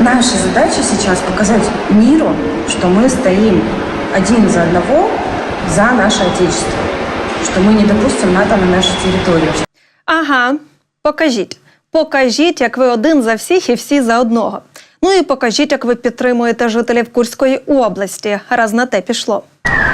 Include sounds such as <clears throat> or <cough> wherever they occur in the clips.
Наша задача сейчас показать миру, что мы стоим один за одного за наше Отечество, что мы не допустим НАТО на нашу територію. Ага, покажіть. Покажіть, як ви один за всіх і всі за одного. Ну і покажіть, як ви підтримуєте жителів Курської області, раз на те пішло.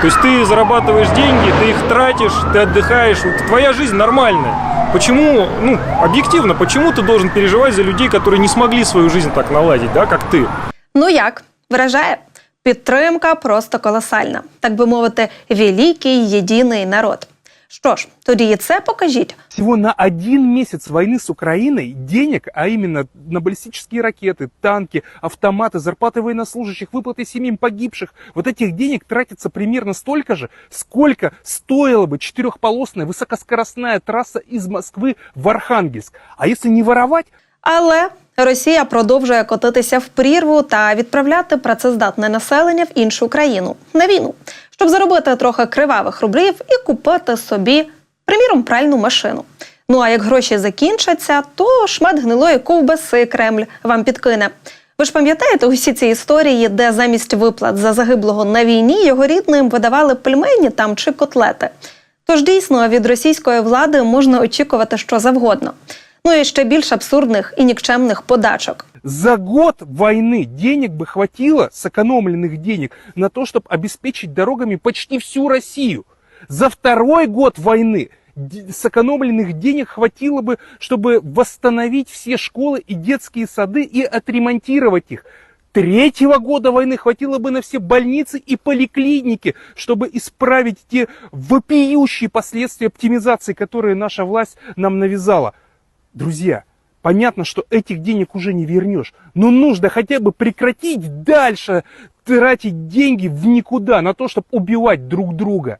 То есть ты зарабатываешь деньги, ты их тратишь, ты отдыхаешь, вот твоя жизнь нормальная. Почему, ну, объективно, почему ты должен переживать за людей, которые не смогли свою жизнь так наладить, да, как ты? Ну як, вражає? Підтримка просто колосальна, так би мовити, великий єдиний народ. Що ж, тоді і це покажіть. Всего на один месяц войны с Украиной денег, а именно на баллистические ракеты, танки, автоматы, зарплаты военнослужащих, выплаты семьям погибших, вот этих денег тратится примерно столько же, сколько стоила бы четырехполосная высокоскоростная трасса из Москвы в Архангельск. А если не воровать, Але Росія продовжує котитися в прірву та відправляти працездатне населення в іншу країну на війну, щоб заробити трохи кривавих рублів і купити собі, приміром, пральну машину. Ну а як гроші закінчаться, то шмат гнилої ковбаси Кремль вам підкине. Ви ж пам'ятаєте усі ці історії, де замість виплат за загиблого на війні його рідним видавали пельмені там чи котлети. Тож дійсно від російської влади можна очікувати що завгодно. Ну і ще більш абсурдних і нікчемних подачок. За год войны денег бы хватило, сэкономленных денег, на то, чтобы обеспечить дорогами почти всю Россию. За второй год войны сэкономленных денег хватило бы, чтобы восстановить все школы и детские сады и отремонтировать их. Третьего года войны хватило бы на все больницы и поликлиники, чтобы исправить те вопиющие последствия оптимизации, которые наша власть нам навязала. Друзья, понятно, что этих денег уже не вернешь, но нужно хотя бы прекратить дальше тратить деньги в никуда на то, чтобы убивать друг друга.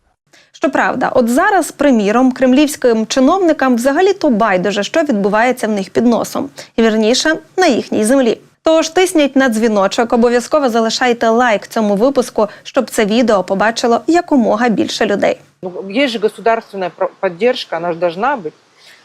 Щоправда, от зараз, приміром, кремлівським чиновникам взагалі то байдуже, що відбувається в них під носом, і вірніше на їхній землі. Тож тисніть на дзвіночок, обов'язково залишайте лайк цьому випуску, щоб це відео побачило якомога більше людей. Ну, есть же государственная про- поддержка, она же должна быть.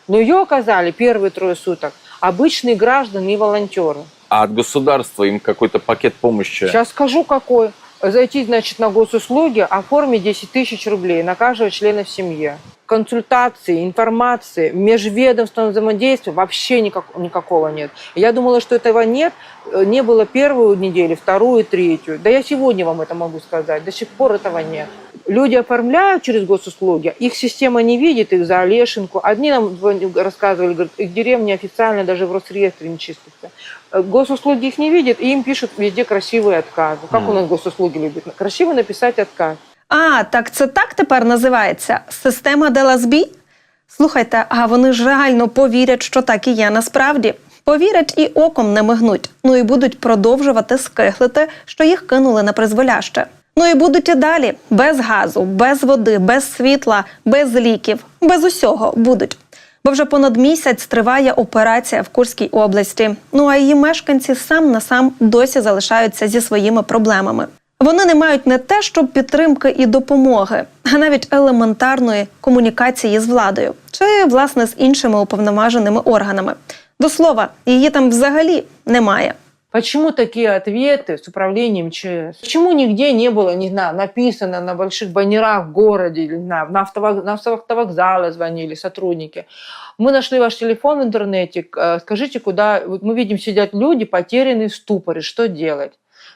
Но ее оказали первые трое суток обычные граждане и волонтеры. А от государства им какой-то пакет помощи? Сейчас скажу какой. Зайти, значит, на госуслуги, оформить 10 тысяч рублей на каждого члена в семье. Консультации, информации, межведомственного взаимодействия вообще никак, никакого нет. Я думала, что этого нет. Э, Не было первую неделю, вторую, третью. Да я сегодня вам это могу сказать. До сих пор этого нет. Люди оформляют через госуслуги, их система не видит, их за Олешенку. Одни нам рассказывали, говорят, их деревня официально даже в Росреестре не числится. Э, Госуслуги их не видят, и им пишут везде красивые отказы. Как у нас госуслуги любят? Красиво написать отказ. А, так це так тепер називається система Делазбі? Слухайте, а вони ж реально повірять, що так і є насправді. Повірять і оком не мигнуть. Ну і будуть продовжувати скиглити, що їх кинули на призволяще. Ну і будуть і далі без газу, без води, без світла, без ліків, без усього будуть. Бо вже понад місяць триває операція в Курській області. Ну а її мешканці сам на сам досі залишаються зі своїми проблемами. Вони не мають не те, щоб підтримки і допомоги, а навіть елементарної комунікації з владою чи власне з іншими уповноваженими органами. До слова, її там взагалі немає. Почему такие ответы с управлением ЧС? Почему нигде не было, не знаю, написано на больших баннерах в городе, или, не знаю, на, автовок- на автовокзалы звонили сотрудники? Мы нашли ваш телефон в интернете, к- э, скажите, куда... Вот мы видим, сидят люди, потерянные в ступоре, что делать?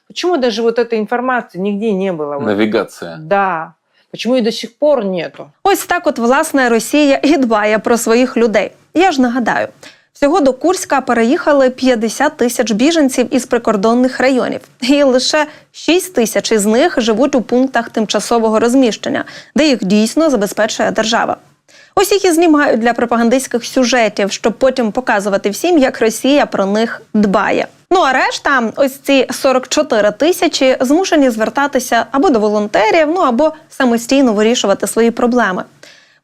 Почему даже вот этой информации нигде не было? Вот. Навигация. Да. Почему и до сих пор нету? Ось так, от власне Росія і дбає про своїх людей. Я ж нагадаю, всього до Курська переїхали 50 тисяч біженців із прикордонних районів, і лише 6 тисяч із них живуть у пунктах тимчасового розміщення, де їх дійсно забезпечує держава. Ось їх і знімають для пропагандистських сюжетів, щоб потім показувати всім, як Росія про них дбає. Ну а решта, ось ці 44 тисячі, змушені звертатися або до волонтерів, ну або самостійно вирішувати свої проблеми.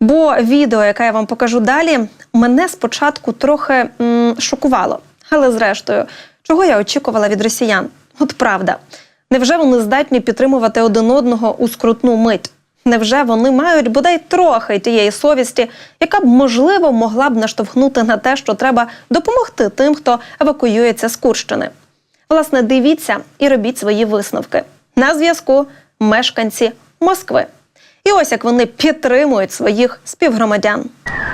Бо відео, яке я вам покажу далі, мене спочатку трохи м, шокувало. Але зрештою, чого я очікувала від росіян? От правда. Невже вони здатні підтримувати один одного у скрутну мить? Невже вони мають бодай трохи тієї совісті, яка б можливо могла б наштовхнути на те, що треба допомогти тим, хто евакуюється з Курщини? Власне, дивіться і робіть свої висновки. На зв'язку мешканці Москви. І ось як вони підтримують своїх співгромадян.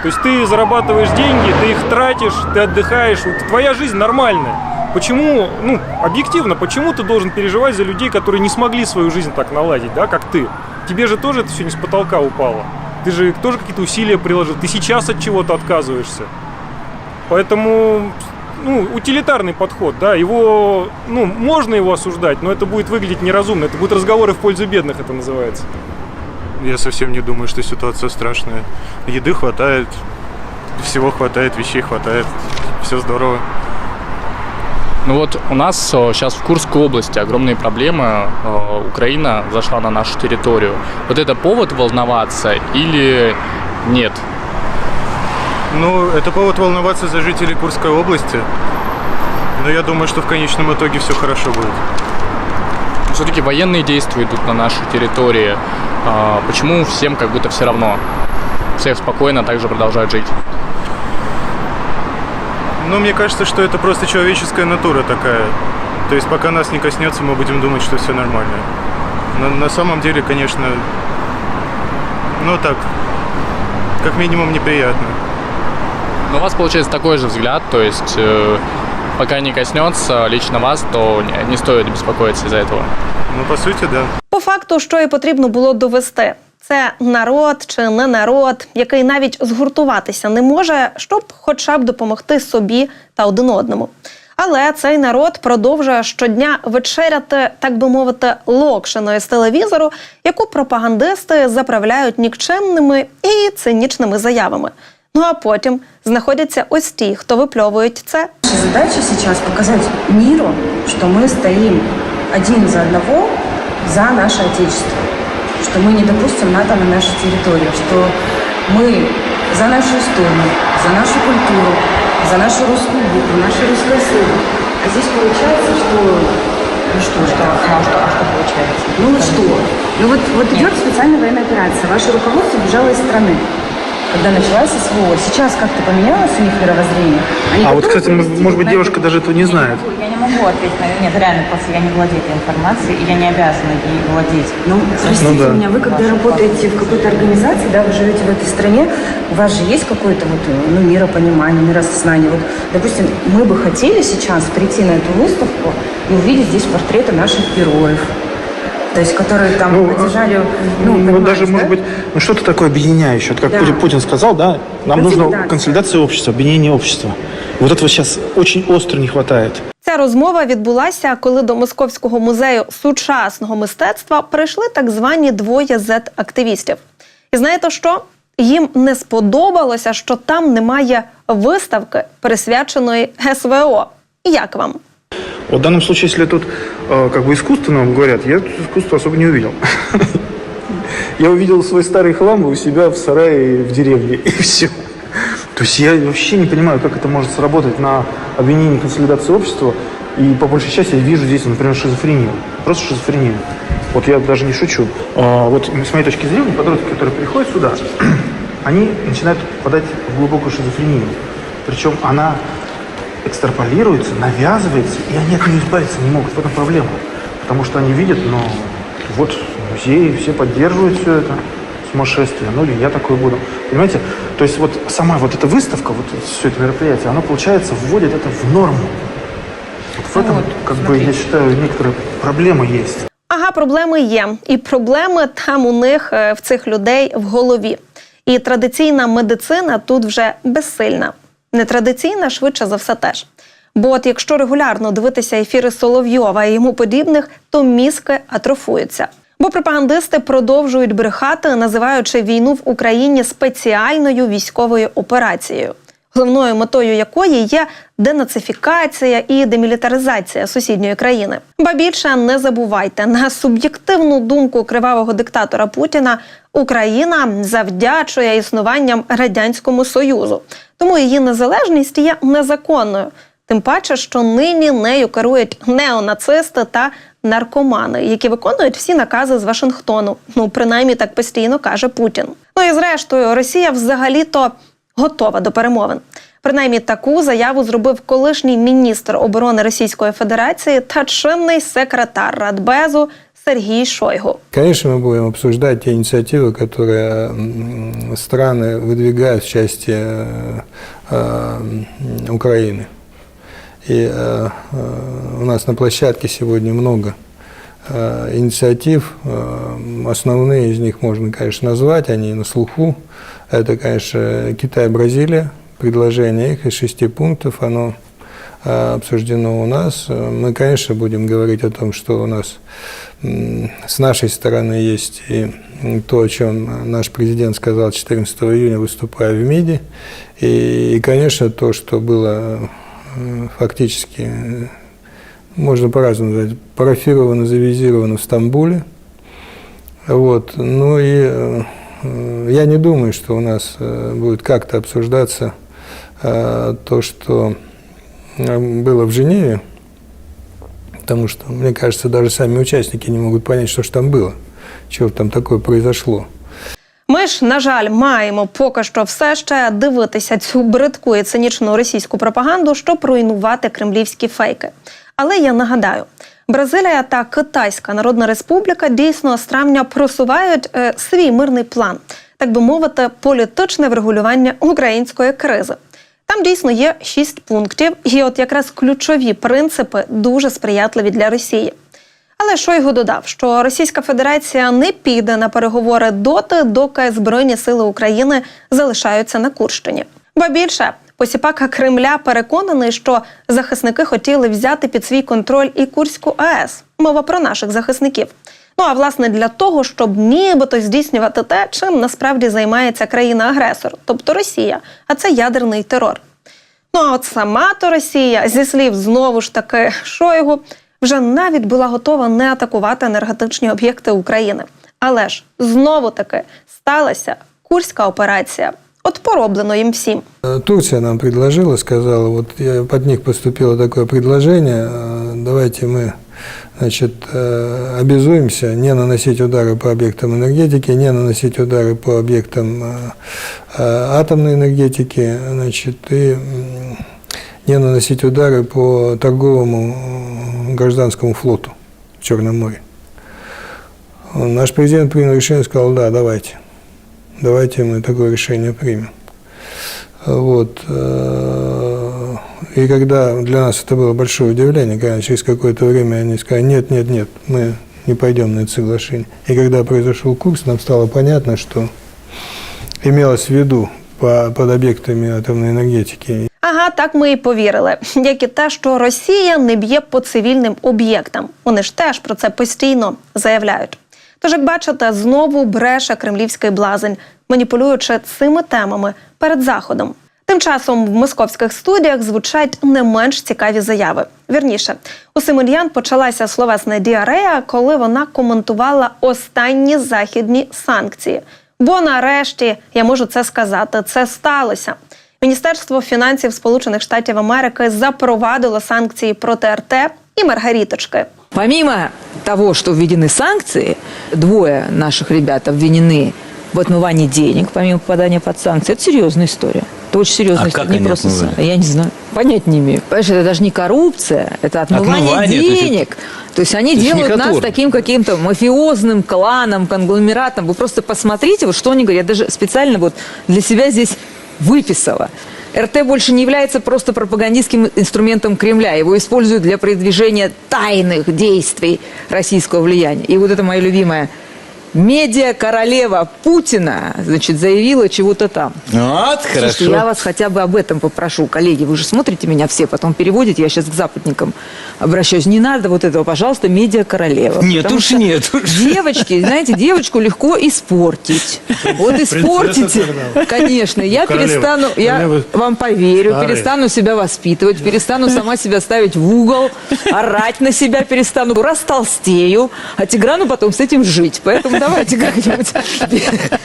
То есть ты зарабатываешь деньги, ты их тратишь, ты отдыхаешь, вот твоя жизнь нормальная. Почему, ну, объективно, почему ты должен переживать за людей, которые не смогли свою жизнь так наладить, да, как ты? Тебе же тоже это все не с потолка упало. Ты же тоже какие-то усилия приложил, ты сейчас от чего-то отказываешься. Поэтому, ну, утилитарный подход, да, его, ну, можно его осуждать, но это будет выглядеть неразумно, это будут разговоры в пользу бедных, это называется. Я совсем не думаю, что ситуация страшная. Еды хватает, всего хватает, вещей хватает. Все здорово. Ну вот у нас сейчас в Курской области огромные проблемы. Э, Украина зашла на нашу территорию. Вот это повод волноваться или нет? Ну, это повод волноваться за жителей Курской области. Но я думаю, что в конечном итоге все хорошо будет. Все-таки военные действия идут на нашей территории. А Почему всем как будто все равно? Всех спокойно также продолжают жить. Но мне кажется, что это просто человеческая натура такая. То есть пока нас не коснется, мы будем думать, что все нормально. Но на самом деле, конечно, ну так, как минимум неприятно. Но у вас получается такой же взгляд, то есть э, пока не коснется лично вас, то не, стоит беспокоиться из-за этого. Ну, по сути, да. По факту, що і потрібно було довести. Це народ чи не народ, який навіть згуртуватися не може, щоб хоча б допомогти собі та один одному. Але цей народ продовжує щодня вечеряти, так би мовити, локшиною з телевізору, яку пропагандисти заправляють нікчемними і цинічними заявами. Ну а потім знаходяться ось ті, хто випльовують це Наша задача сейчас показать миру, что мы стоим один за одного за наше Отечество, что мы не допустим НАТО на нашу территорию, что мы за нашу историю, за нашу культуру, за нашу русскую букву, наше русское слово. А здесь получается, что... Ну что, что, а что, а что получается? Ну вот что? Ну вот, вот идет специальная военная операция. Ваше руководство бежало из страны когда началась СВО. Сейчас как-то поменялось у них мировоззрение? Они А вот, кстати, может быть, девушка даже этого не знает. Я не могу ответить на Нет, реально, просто я не владею этой информацией, и я не обязана ей владеть. Ну, простите Ну да. меня, вы когда работаете в какой-то организации, да, вы живете в этой стране, у вас же есть какое-то вот, ну, миропонимание, миросознание. Вот, допустим, мы бы хотели сейчас прийти на эту выставку и увидеть здесь портреты наших героев. То есть, которые там Ну, одержали, ну, Ну, понимаете, даже, да? может быть, ну что-то такое объединяющее. Вот как Да. Путин, Путин сказал, да, нам нужно Консолидация. консолидация общества, объединение общества. Вот этого сейчас очень остро не хватает. Ця розмова відбулася, коли до Московського музею сучасного мистецтва прийшли так звані двоє зет-активістів. І знаєте що? Їм не сподобалося, що там немає виставки, присвяченої СВО. Як вам? Вот в данном случае, если тут э, как бы искусственно вам говорят, я тут искусства особо не увидел. <laughs> Я увидел свой старый хлам у себя в сарае в деревне, <laughs> и все. То есть я вообще не понимаю, как это может сработать на обвинении консолидации общества. И по большей части я вижу здесь, например, шизофрению. Просто шизофрению. Вот я даже не шучу. А, Вот с моей точки зрения, подростки, которые приходят сюда, <clears throat> они начинают попадать в глубокую шизофрению. Причем она экстраполируется, навязывается, и они от нее избавиться не могут. В этом проблема. Потому что они видят, ну, вот музеи, все поддерживают все это сумасшествие, ну или я такой буду. Понимаете? То есть вот сама вот эта выставка, вот все это мероприятие, оно, получается, вводит это в норму. Вот в этом, как бы, я считаю, некоторые проблемы есть. Ага, проблеми є. І проблеми там у них е, в цих людей в голові. І традиційна медицина тут вже безсильна. Нетрадиційна, швидше за все, теж. Бо от якщо регулярно дивитися ефіри Соловйова і йому подібних, то мізки атрофуються. Бо пропагандисти продовжують брехати, називаючи війну в Україні спеціальною військовою операцією, головною метою якої є денацифікація і демілітаризація сусідньої країни. Ба більше не забувайте на суб'єктивну думку кривавого диктатора Путіна. Україна завдячує існуванням радянському союзу, тому її незалежність є незаконною. Тим паче, що нині нею керують неонацисти та наркомани, які виконують всі накази з Вашингтону. Ну принаймні так постійно каже Путін. Ну і зрештою, Росія взагалі-то готова до перемовин. Принаймні таку заяву зробив колишній міністр оборони Російської Федерації та чинний секретар Радбезу Сергій Шойгу. Конечно, мы будем обсуждать те инициативы, которые м, страны выдвигают в части э, э, Украины. И э, э, у нас на площадке сегодня много э, инициатив. Э, Основные из них можно, конечно, назвать, они на слуху. Это, конечно, Китай-Бразилия. Предложение их из шести пунктов, оно э, обсуждено у нас. Э, Мы, конечно, будем говорить о том, что у нас с нашей стороны есть и то, о чем наш президент сказал 14 июня, выступая в МИДе. И, и, конечно, то, что было э, фактически, э, можно по-разному назвать, парафировано, завизировано в Стамбуле. Вот. Ну и э, э, я не думаю, что у нас э, будет как-то обсуждаться э, то, что э, было в Женеве, потому что, мне кажется, даже сами участники не могут понять, что же там было, чего там такое произошло. Ми ж, на жаль, маємо поки що все ще дивитися цю бридку і цинічну російську пропаганду, щоб руйнувати кремлівські фейки. Але я нагадаю, Бразилія та Китайська Народна Республіка дійсно з травня просувають е, свій мирний план, так би мовити, політичне врегулювання української кризи. Там дійсно є шість пунктів, і от якраз ключові принципи дуже сприятливі для Росії. Але Шойгу додав, що Російська Федерація не піде на переговори доти, доки Збройні сили України залишаються на Курщині. Ба більше посіпака Кремля переконаний, що захисники хотіли взяти під свій контроль і Курську АЕС. Мова про наших захисників. Ну а власне для того, щоб нібито здійснювати те, чим насправді займається країна-агресор, тобто Росія, а це ядерний терор. Ну а от сама то Росія, зі слів знову ж таки Шойгу, вже навіть була готова не атакувати енергетичні об'єкти України. Але ж знову таки сталася курська операція. От пороблено їм всім. Э, Турция нам предложила, сказала, вот я, под них поступило такое предложение, э, давайте мы значит, э, обязуемся не наносить удары по объектам энергетики, не наносить удары по объектам атомной энергетики, значит, и не наносить удары по торговому гражданскому флоту в Черном море. Наш президент принял решение, сказал, да, давайте. Давайте мы такое решение примем. Вот. э, И когда для нас это было большое удивление, когда через какое-то время они сказали, нет, нет, нет, мы не пойдем на это соглашение. И когда произошел курс, нам стало понятно, что имелось в виду по, под объектами атомной энергетики. Ага, так ми і повірили. Як і те, що Росія не б'є по цивільним об'єктам. Вони ж теж про це постійно заявляють. Тож, як бачите, знову бреше кремлівський блазень, маніпулюючи цими темами перед заходом. Тим часом в московських студіях звучать не менш цікаві заяви. Вірніше, у Симоньян почалася словесна діарея, коли вона коментувала останні західні санкції. Бо нарешті я можу це сказати, це сталося. Міністерство фінансів Сполучених Штатів Америки запровадило санкції проти РТ і Маргаріточки. Помимо того, что введены санкции, двое наших ребят обвинены в отмывании денег, помимо попадания под санкции. Это серьезная история. Это очень серьезная А история. как не они просто отмывали? Я не знаю. Понять не имею. Понимаешь, это даже не коррупция, это отмывание, Отмывание, то есть денег. То есть они есть делают нас таким каким-то мафиозным кланом, конгломератом. Вы просто посмотрите, вот что они говорят. Я даже специально вот для себя здесь выписала. РТ больше не является просто пропагандистским инструментом Кремля. Его используют для продвижения тайных действий российского влияния. И вот это мое любимое. Медиа-королева Путина, значит, заявила чего-то там. Вот, Слушайте, хорошо. я вас хотя бы об этом попрошу, коллеги. Вы же смотрите меня все, потом переводите. Я сейчас к западникам обращаюсь. Не надо вот этого, пожалуйста, медиа-королева. Нет уж, нет уж. Девочки, знаете, девочку легко испортить. Вот испортите. Конечно, я Королева. перестану, я вам поверю, перестану себя воспитывать, перестану сама себя ставить в угол, орать на себя перестану, растолстею, а Тиграну потом с этим жить. Поэтому давайте как-нибудь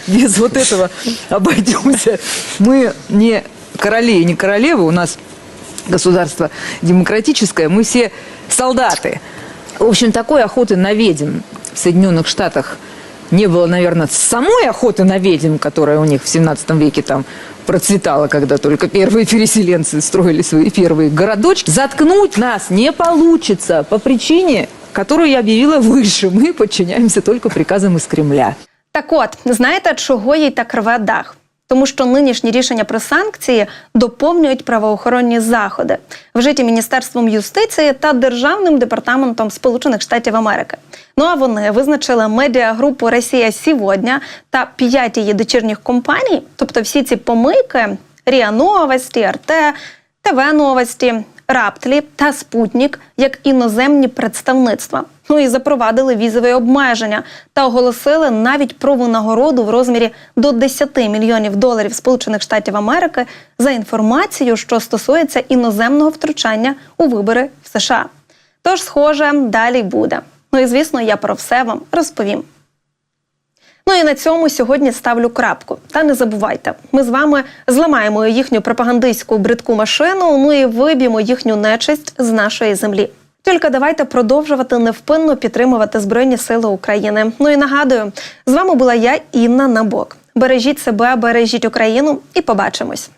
без, вот этого обойдемся. Мы не короли и не королевы, у нас государство демократическое, мы все солдаты. В общем, такой охоты на ведьм в Соединенных Штатах не было, наверное, самой охоты на ведьм, которая у них в 17 веке там процветало, когда только первые переселенцы строили свои первые городочки. Заткнуть нас не получится по причине, которую я объявила выше. Мы подчиняемся только приказам из Кремля. Так от, знаєте, чого їй так рве дах? Тому що нинішні рішення про санкції доповнюють правоохоронні заходи, вжиті Міністерством юстиції та Державним департаментом Сполучених Штатів Америки. Ну а вони визначили медіагрупу Росія сьогодні та п'ять її дочірніх компаній, тобто всі ці помийки Ріа Новості, РТ, ТВ Новості, Раптлі та Спутнік як іноземні представництва. Ну і запровадили візові обмеження та оголосили навіть про винагороду в розмірі до 10 мільйонів доларів Сполучених Штатів Америки за інформацію, що стосується іноземного втручання у вибори в США. Тож, схоже, далі буде. Ну і звісно, я про все вам розповім. Ну і на цьому сьогодні ставлю крапку. Та не забувайте, ми з вами зламаємо їхню пропагандистську бридку машину. Ну і виб'ємо їхню нечисть з нашої землі. Тільки давайте продовжувати невпинно підтримувати Збройні Сили України. Ну і нагадую, з вами була я, Інна Набок. Бережіть себе, бережіть Україну і побачимось.